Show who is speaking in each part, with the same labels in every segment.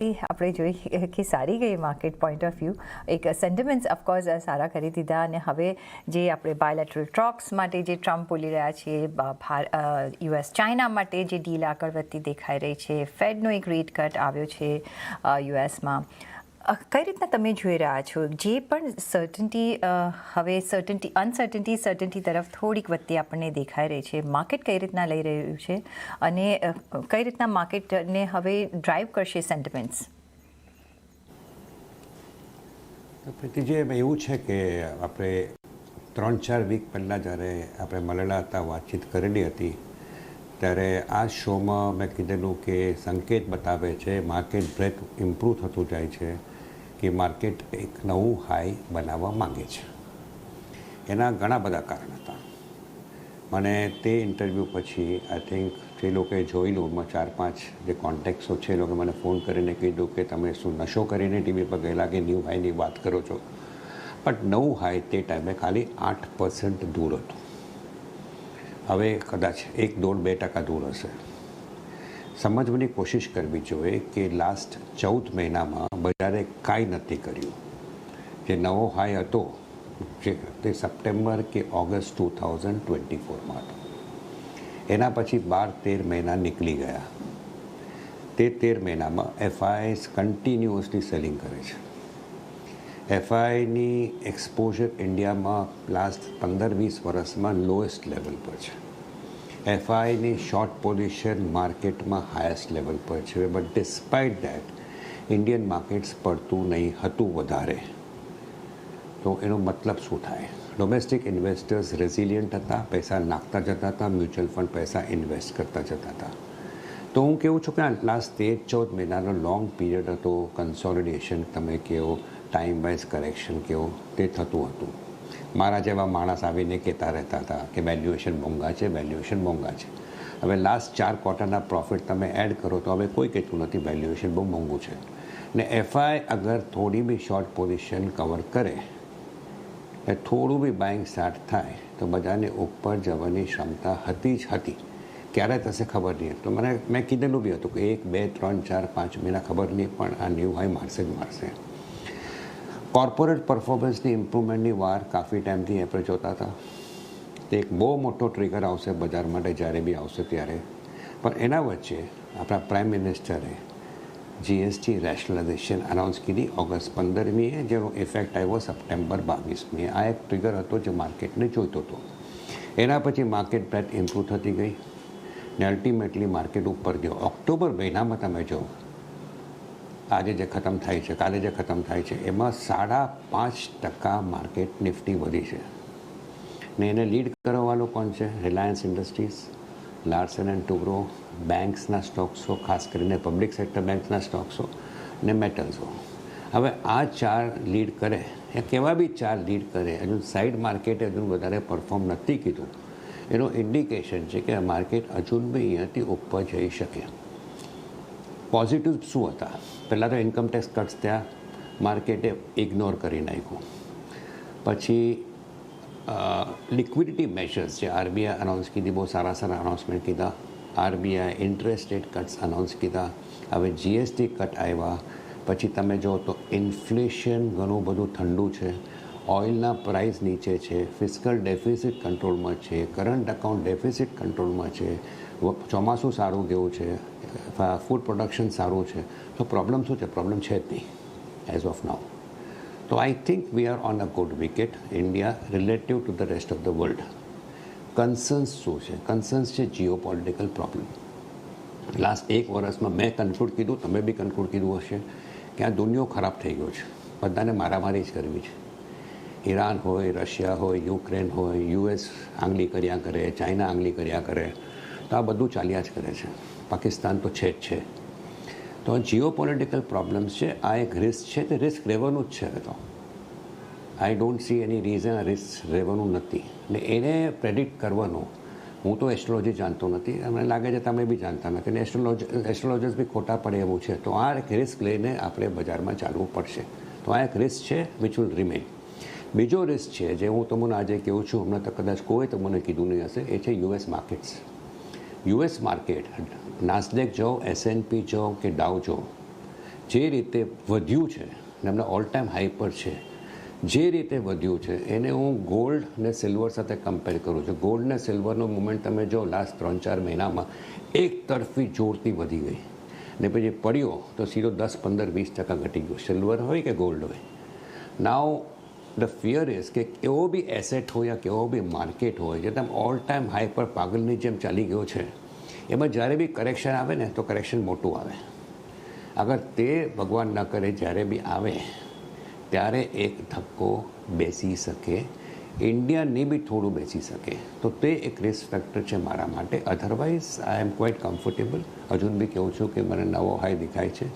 Speaker 1: આપણે જોઈ કે સારી ગઈ માર્કેટ પોઈન્ટ ઓફ વ્યૂ એક સેન્ટિમેન્ટ્સ ઓફકોર્સ સારા કરી દીધા અને હવે જે આપણે બાયોલેટરલ ટ્રોક્સ માટે જે ટ્રમ્પ બોલી રહ્યા છે યુએસ ચાઇના માટે જે ડીલ આગળ વધતી દેખાઈ રહી છે ફેડનો એક રેટ કટ આવ્યો છે યુએસમાં કઈ રીતના તમે જોઈ રહ્યા છો? જે પણ સર્ટન્ટી હવે સર્ટન્ટી અનસર્ટન્ટી સર્ટન્ટી તરફ થોડીક વધતી આપણને દેખાઈ રહી છે. માર્કેટ કઈ રીતના લઈ રહ્યું છે? અને કઈ રીતના માર્કેટને હવે ડ્રાઈવ કરશે સેન્ટિમેન્ટ્સ
Speaker 2: પ્રીતિજી એવું છે કે આપણે ત્રણ ચાર વીક પહેલાં જ્યારે આપણે મળેલા હતા, વાતચીત કરેલી હતી ત્યારે આ શોમાં મેં કીધેલું કે સંકેત બતાવે છે માર્કેટ બ્રેક ઇમ્પ્રૂવ થતું જાય છે, કે માર્કેટ એક નવું હાઈ બનાવવા માંગે છે. એના ઘણા બધા કારણ હતા. મને તે ઇન્ટરવ્યૂ પછી આઈ થિંક જે લોકોએ જોયેલું, એમાં ચાર પાંચ જે કોન્ટેક્ટો છે, એ લોકો મને ફોન કરીને કીધું કે તમે શું નશો કરીને ટીવી પર ગયેલા કે ન્યૂ હાઈની વાત કરો છો? બટ નવું હાઈ તે ટાઈમે ખાલી આઠ પર્સન્ટ દૂર હતું. હવે કદાચ એક દોઢ બે ટકા દૂર હશે. સમજવાની કોશિશ કરવી જોઈએ કે લાસ્ટ ચૌદ મહિનામાં બજારે કાંઈ નથી કર્યું. જે નવો હાઈ હતો, જે તે સપ્ટેમ્બર કે ઓગસ્ટ ટુ થાઉઝન્ડ ટ્વેન્ટી ફોરમાં હતો. એના પછી બાર તેર મહિના નીકળી ગયા. તે તેર મહિનામાં એફઆઈએસ કન્ટિન્યુઅસલી સેલિંગ કરે છે. એફઆઈની એક્સપોઝર ઇન્ડિયામાં લાસ્ટ પંદર વીસ વર્ષમાં લોએસ્ટ લેવલ પર છે. એફઆઈની શોર્ટ પોઝિશન માર્કેટમાં હાયેસ્ટ લેવલ પર છે. But despite that Indian markets પડતું નહીં, હતું વધારે. તો એનો મતલબ શું થાય? ડોમેસ્ટિક ઇન્વેસ્ટર્સ રેઝિલિયન્ટ હતા, પૈસા નાખતા જતા હતા મ્યુચ્યુઅલ ફંડ પૈસા ઇન્વેસ્ટ કરતા જતા હતા. તો હું કેવું છું કે લાસ્ટ તેર ચૌદ મહિનાનો લોંગ પીરિયડ હતો કન્સોલિડેશન તમે કહો ટાઈમ વાઇઝ કરેક્શન કેવો તે થતું હતું. મારા જેવા માણસ આવીને કહેતા રહેતા હતા કે વેલ્યુએશન મોંઘા છે વેલ્યુએશન મોંઘા છે. હવે લાસ્ટ ચાર ક્વાર્ટરના પ્રોફિટ તમે એડ કરો તો હવે કોઈ કહેતું નથી વેલ્યુએશન બહુ મોંઘું છે. ને એફઆઈ અગર થોડી બી શોર્ટ પોઝિશન કવર કરે એ થોડું બી બાઇંગ સ્ટાર્ટ થાય, તો બધાને ઉપર જવાની ક્ષમતા હતી જ હતી. ક્યારે થશે ખબર નહીં. તો મને, મેં કીધેલું બી હતું કે એક, બે, ત્રણ, ચાર, પાંચ મહિના ખબર નહીં, પણ આ ન્યૂ હાઈ મારશે જ મારશે. કોર્પોરેટ પરફોર્મન્સની ઇમ્પ્રુવમેન્ટની વાર કાફી ટાઈમથી આપણે જોતા હતા. તે એક બહુ મોટો ટ્રિગર આવશે બજાર માટે જ્યારે બી આવશે ત્યારે. પણ એના વચ્ચે આપણા પ્રાઇમ મિનિસ્ટરે જીએસટી રેશનલાઇઝેશન અનાઉન્સ કરી ઓગસ્ટ પંદરમીએ, જેનો ઇફેક્ટ આવ્યો સપ્ટેમ્બર બાવીસમીએ. આ એક ટ્રિગર હતો જે માર્કેટને જોઈતો હતો. એના પછી માર્કેટ પ્રેટ ઇમ્પ્રૂવ થતી ગઈ ને અલ્ટિમેટલી માર્કેટ ઉપર ગયો. ઓક્ટોબર મહિનામાં તમે જો આજે જે ખતમ થાય છે, કાલે જે ખતમ થાય છે, એમાં સાડા પાંચ ટકા માર્કેટ નિફ્ટી વધી છે. ને એને લીડ કરવાવાળું કોણ છે? Reliance Industries Larsen and Toubro બેન્ક્સના સ્ટોક્સો ખાસ કરીને પબ્લિક સેક્ટર બેન્ક્સના સ્ટોક્સો ને મેટલ્સો હવે આ ચાર લીડ કરે, એ કેવા બી ચાર લીડ કરે, હજુ સાઈડ માર્કેટે હજુ વધારે પરફોર્મ નથી કીધું. એનું ઇન્ડિકેશન છે કે માર્કેટ હજુ બી અહીંયાથી ઉપર જઈ શકે. પોઝિટિવ શું હતા? પહેલાં તો ઇન્કમ ટેક્સ કટ્સ ત્યાં માર્કેટે ઇગ્નોર કરી નાખ્યું. પછી લિક્વિડિટી મેજર્સ જે આરબીઆઈ અનાઉન્સ કીધી, બહુ સારા સારા અનાઉન્સમેન્ટ કીધા. RBI interest rate cuts announce કીધા. હવે જીએસટી કટ આવ્યા. પછી તમે જો તો ઇન્ફ્લેશન ઘણું બધું ઠંડુ છે. ઓઇલના પ્રાઇસ નીચે છે ફિસ્કલ ડેફિસિટ કંટ્રોલમાં છે કરંટ અકાઉન્ટ ડેફિસિટ કંટ્રોલમાં છે ચોમાસું સારું ગયું છે ફૂડ પ્રોડક્શન સારું છે. તો પ્રોબ્લેમ શું છે? પ્રોબ્લેમ છે જ નહીં એઝ ઓફ નાઉ તો I think we are on a good wicket India relative to the rest of the world concerns શું છે? કન્સર્ન્સ છે જીઓ પોલિટિકલ પ્રોબ્લેમ લાસ્ટ એક વર્ષમાં મેં કન્ક્લુડ કીધું, તમે બી કન્ક્લુડ કીધું હશે, કે આ દુનિયો ખરાબ થઈ ગયો છે. બધાને મારામારી જ કરવી છે. ઈરાન હોય, રશિયા હોય, યુક્રેન હોય, યુએસ આંગળી કર્યા કરે, ચાઇના આંગળી કર્યા કરે. તો આ બધું ચાલ્યા જ કરે છે. પાકિસ્તાન તો છે જ છે. તો જીઓ પોલિટિકલ પ્રોબ્લેમ્સ છે, આ એક રિસ્ક છે તે રિસ્ક રહેવાનું જ છે તો. I don't see any reason risk રહેવાનું નથી. ને એને પ્રેડિક્ટ કરવાનું. હું તો એસ્ટ્રોલોજી જાણતો નથી. મને લાગે છે તમે બી જાણતા નથી. અને એસ્ટ્રોલોજી એસ્ટ્રોલોજર્સ બી ખોટા પડે એવું છે. તો આ એક રિસ્ક લઈને આપણે બજારમાં ચાલવું પડશે. તો આ એક રિસ્ક છે વિચ વિલ રિમેન બીજો રિસ્ક છે જે હું તમને આજે કહું છું, હમણાં તો કદાચ કોઈ તો મને કીધું નહીં હશે, એ છે US markets US market Nasdaq જાઓ એસએનપી જાઓ કે ડાઉ જાઓ, જે રીતે વધ્યું છે અને એમના ઓલ ટાઈમ હાઈ પર છે, જે રીતે વધ્યું છે, એને હું ગોલ્ડ ને સિલ્વર સાથે કમ્પેર કરું છું. ગોલ્ડ ને સિલ્વરનો મુમેન્ટ તમે જો લાસ્ટ ત્રણ ચાર મહિનામાં એક તરફી જોરથી વધી ગઈ. ને પછી પડ્યો તો સીધો દસ, પંદર, વીસ ટકા ઘટી ગયો. સિલ્વર હોય કે ગોલ્ડ હોય? નાવ ધ ફિયર ઇઝ કે કેવો બી એસેટ હોય યા કેવો બી માર્કેટ હોય જે તમે ઓલ ટાઈમ હાઈ પર પાગલની જેમ ચાલી ગયો છે એમાં જ્યારે બી કરેક્શન આવે ને, તો કરેક્શન મોટું આવે. અગર તે ભગવાન ન કરે, જ્યારે બી આવે, ત્યારે એક ધક્કો બેસી શકે ઇન્ડિયાની બી થોડું બેસી શકે. તો તે એક રિસ્ક ફેક્ટર છે મારા માટે. Otherwise I am quite comfortable હજુ બી કહું છું કે મને નવો હાઈ દેખાય છે.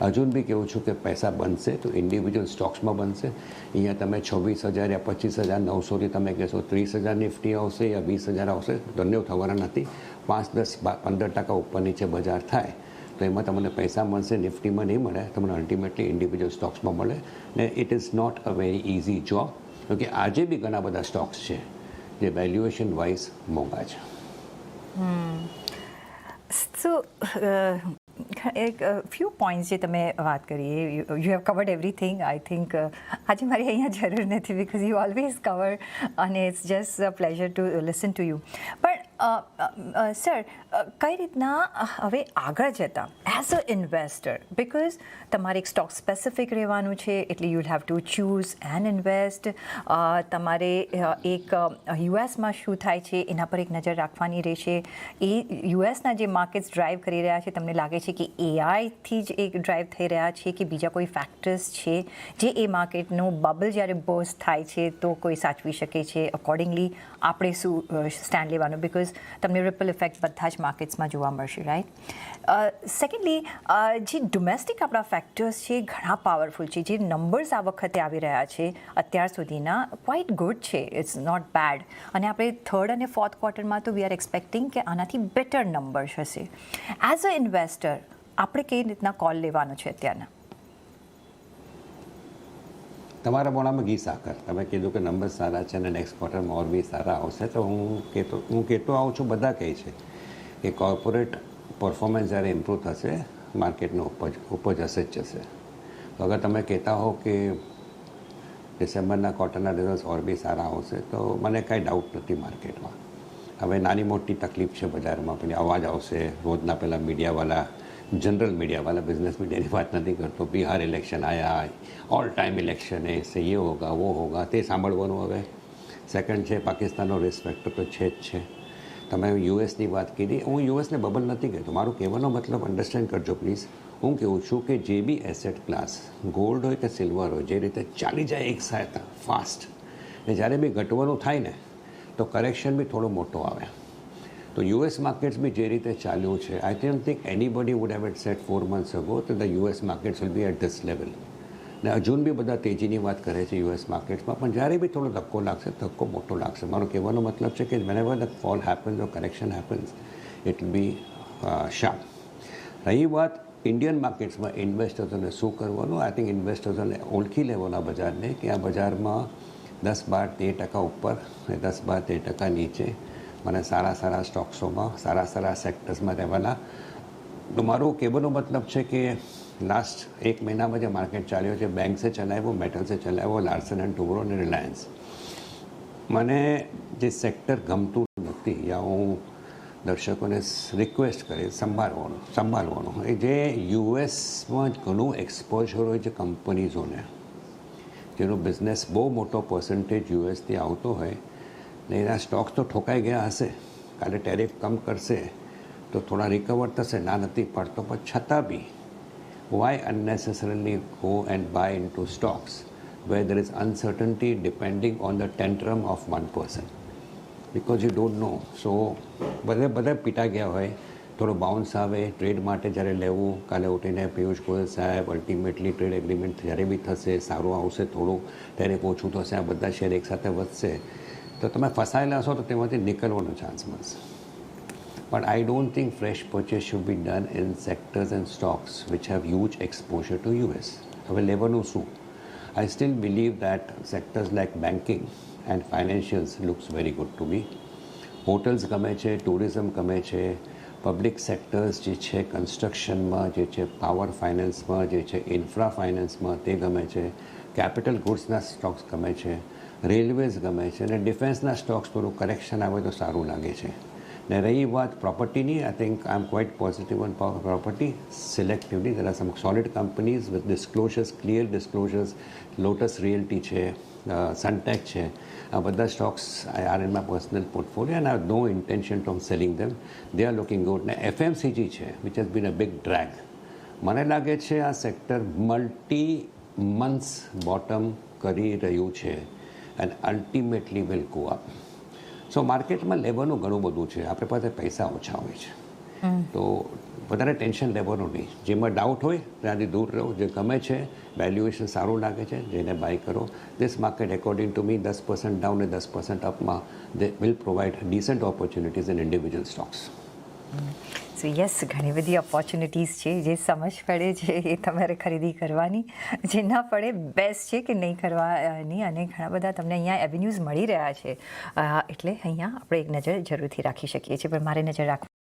Speaker 2: હજુ બી કહું છું કે પૈસા બનશે તો ઇન્ડિવિજ્યુઅલ સ્ટોક્સમાં બનશે. અહીંયા તમે છવ્વીસ હજાર યા પચીસ હજાર, નવસોથી તમે કહેશો ત્રીસ હજાર નિફ્ટી આવશે યા વીસ હજાર આવશે ધન્ય થવાના નથી. પાંચ દસ પંદર ટકા ઉપર નીચે બજાર થાય, તો એમાં તમને પૈસા મળશે, નિફ્ટીમાં નહીં મળે, તમને અલ્ટિમેટલી ઇન્ડિવિજ્યુઅલ સ્ટોક્સમાં મળે. ને it is not a very easy job કે આજે બી ઘણા બધા સ્ટોક્સ છે જે વેલ્યુએશન વાઇઝ મોંઘા છે.
Speaker 1: સો એક ફ્યુ પોઈન્ટ્સ જે તમે વાત કરી you have covered everything I think આજે મારી અહીંયા જરૂર નથી બિકોઝ યુ ઓલવેઝ કવર અને it's just a pleasure to listen to you પણ સર કઈ રીતના હવે આગળ જતાં એઝ અ ઇન્વેસ્ટર બિકોઝ તમારે એક સ્ટોક સ્પેસિફિક રહેવાનું છે, એટલે you have to choose and invest તમારે એક યુએસમાં શું થાય છે, એના પર એક નજર રાખવાની રહેશે. એ યુએસના જે માર્કેટ્સ ડ્રાઈવ કરી રહ્યા છે, તમને લાગે છે કે એઆઈથી જ એક ડ્રાઈવ થઈ રહ્યા છે કે બીજા કોઈ ફેક્ટર્સ છે, જે એ માર્કેટનું બબલ જ્યારે બર્સ્ટ થાય છે, તો કોઈ સાચવી શકે છે. અકોર્ડિંગલી આપણે શું સ્ટેન્ડ લેવાનું બિકોઝ તમને રિપલ ઇફેક્ટ બધા જ માર્કેટ્સમાં જોવા મળશે રાઈટ સેકન્ડલી જે ડોમેસ્ટિક આપણા ફેક્ટર્સ છે, ઘણા પાવરફુલ છે. જે નંબર્સ આ વખતે આવી રહ્યા છે, અત્યાર સુધીના ક્વાઇટ ગુડ છે. ઇટ્સ નોટ બેડ અને આપણે થર્ડ અને ફોર્થ ક્વાર્ટરમાં તો વી આર એક્સપેક્ટિંગ કે આનાથી બેટર નંબર્સ હશે. એઝ અ ઇન્વેસ્ટર આપણે કઈ રીતના કોલ લેવાનો છે અત્યારના?
Speaker 2: તમારા મોડામાં ઘી સાકર. તમે કીધું કે નંબર સારા છે અને નેક્સ્ટ ક્વાર્ટરમાં ઓર બી સારા આવશે, તો હું કહેતો હું કહેતો આવું છું, બધા કહે છે કે કોર્પોરેટ પરફોર્મન્સ જ્યારે ઇમ્પ્રૂવ થશે માર્કેટનો ઉપજ ઉપજ હશે જ જશે. તો અગર તમે કહેતા હો કે ડિસેમ્બરના ક્વાર્ટરના રિઝલ્ટ ઓર બી સારા આવશે, તો મને કાંઈ ડાઉટ નથી માર્કેટમાં હવે નાની મોટી તકલીફ છે બજારમાં, પેલી અવાજ આવશે, રોજના પહેલાં મીડિયાવાળા જનરલ મીડિયાવાળા બિઝનેસ મીડિયાની વાત નથી કરતો બિહાર ઇલેક્શન આયા ઓલ ટાઈમ ઇલેક્શન એ યે હોગા વો હોગા તે સાંભળવાનું હવે સેકન્ડ છે પાકિસ્તાનનો રિસ્પેક્ટ તો છે જ છે તમે યુએસની વાત કીધી હું યુએસને બબલ નથી કહેતો મારું કહેવાનો મતલબ અન્ડરસ્ટેન્ડ કરજો પ્લીઝ હું કહું છું કે જે બી એસેટ ક્લાસ ગોલ્ડ હોય કે સિલ્વર હોય જે રીતે ચાલી જાય એક સાથે ફાસ્ટ ને જ્યારે બી ઘટવાનું થાય ને તો કરેક્શન બી થોડો મોટો આવે તો યુએસ માર્કેટ્સ બી જે રીતે ચાલ્યું છે I don't think anybody would have it set for months ago તો the US markets will be at this level ને હજુ બી બધા તેજીની વાત કરે છે યુએસ માર્કેટ્સમાં, પણ જ્યારે બી થોડો ધક્કો લાગશે, ધક્કો મોટો લાગશે. મારો કહેવાનો મતલબ છે કે when the fall happens or correction happens it will be sharp રહી વાત ઇન્ડિયન માર્કેટ્સમાં ઇન્વેસ્ટર્સોને શું કરવાનું? આઈ થિંક ઇન્વેસ્ટર્સોને ઓળખી લેવાના બજારને કે આ બજારમાં દસ બાર તેર ટકા ઉપર દસ બાર તેર ટકા નીચે મને સારા સારા સ્ટોક્સોમાં, સારા સારા સેક્ટર્સમાં રહેવાના. તો મારું કહેવાનો મતલબ છે કે લાસ્ટ એક મહિનામાં જે માર્કેટ ચાલ્યો છે, બેંક્સે ચલાવ્યો, મેટલસે ચલાવ્યો, લાર્સન એન્ડ ટુબ્રો અને રિલાયન્સ. મને જે સેક્ટર ગમતું નથી, યા હું દર્શકોને રિક્વેસ્ટ કરી સંભાળવાનું સંભાળવાનું, એ જે યુએસમાં ઘણું એક્સપોઝર હોય છે કંપનીઝોને જેનો બિઝનેસ બહુ મોટો પર્સન્ટેજ યુએસથી આવતો હોય ને એના સ્ટોક્સ તો ઠોકાઈ ગયા હશે. કાલે ટેરિફ કમ કરશે, તો થોડા રિકવર થશે. ના નથી પડતો. પણ છતાં બી why unnecessarily go and buy into stocks where there is uncertainty depending on the tantrum of one person? Because you don't know. So, બધા બધા પીટા ગયા હોય. થોડો બાઉન્સ આવે. ટ્રેડ માટે જ્યારે લેવું, કાલે ઉઠીને પિયુષ ગોયલ સાહેબ અલ્ટિમેટલી ટ્રેડ એગ્રીમેન્ટ જ્યારે બી થશે, સારું આવશે થોડું, ત્યારે ઓછું થશે, આ બધા શેર એકસાથે વધશે. તો તમે ફસાયેલા હશો તો તેમાંથી નીકળવાનો ચાન્સ મળશે But I don't think fresh purchase should be done in sectors and stocks which have huge exposure to US. હવે લેવાનું શું I still believe that sectors like banking and financials looks very good to me. Hotels ગમે છે tourism ગમે છે public sectors જે છે કન્સ્ટ્રક્શનમાં જે છે પાવર ફાઇનાન્સમાં જે છે ઇન્ફ્રા ફાઇનાન્સમાં તે ગમે છે કેપિટલ ગુડ્સના સ્ટોક્સ ગમે છે રેલવેઝ ગમે છે અને ડિફેન્સના સ્ટોક્સ થોડું કરેક્શન આવે તો સારું લાગે છે. ને રહી વાત પ્રોપર્ટીની I think I am quite positive on property selectively there are some solid companies with disclosures clear disclosures Lotus Realty છે સનટેક છે. આ બધા stocks are in my personal portfolio and I no intention to selling them they are looking good ને FMCG છે which has been a big drag મને લાગે છે આ સેક્ટર મલ્ટી મંથ્સ બોટમ કરી રહ્યું છે. And ultimately will go up so માર્કેટમાં લેવાનું ઘણું બધું છે. આપણી પાસે પૈસા ઓછા હોય છે. તો વધારે ટેન્શન લેવાનું નહીં. જેમાં ડાઉટ હોય ત્યાંથી દૂર રહો. જે ગમે છે વેલ્યુએશન સારું લાગે છે જેને બાય કરો. This market according to me દસ પર્સન્ટ ડાઉન ને દસ percent અપમાં they will provide decent opportunities in individual stocks
Speaker 1: so yes ઘણી બધી ઓપોર્ચ્યુનિટીઝ છે જે સમજ પડે છે એ તમારે ખરીદી કરવાની. જે ના પડે બેસ્ટ છે કે નહીં કરવાની. અને ઘણા બધા તમને અહીંયા એવન્યુઝ મળી રહ્યા છે. એટલે અહીંયા આપણે એક નજર જરૂરથી રાખી શકીએ છીએ. પણ મારે નજર રાખવા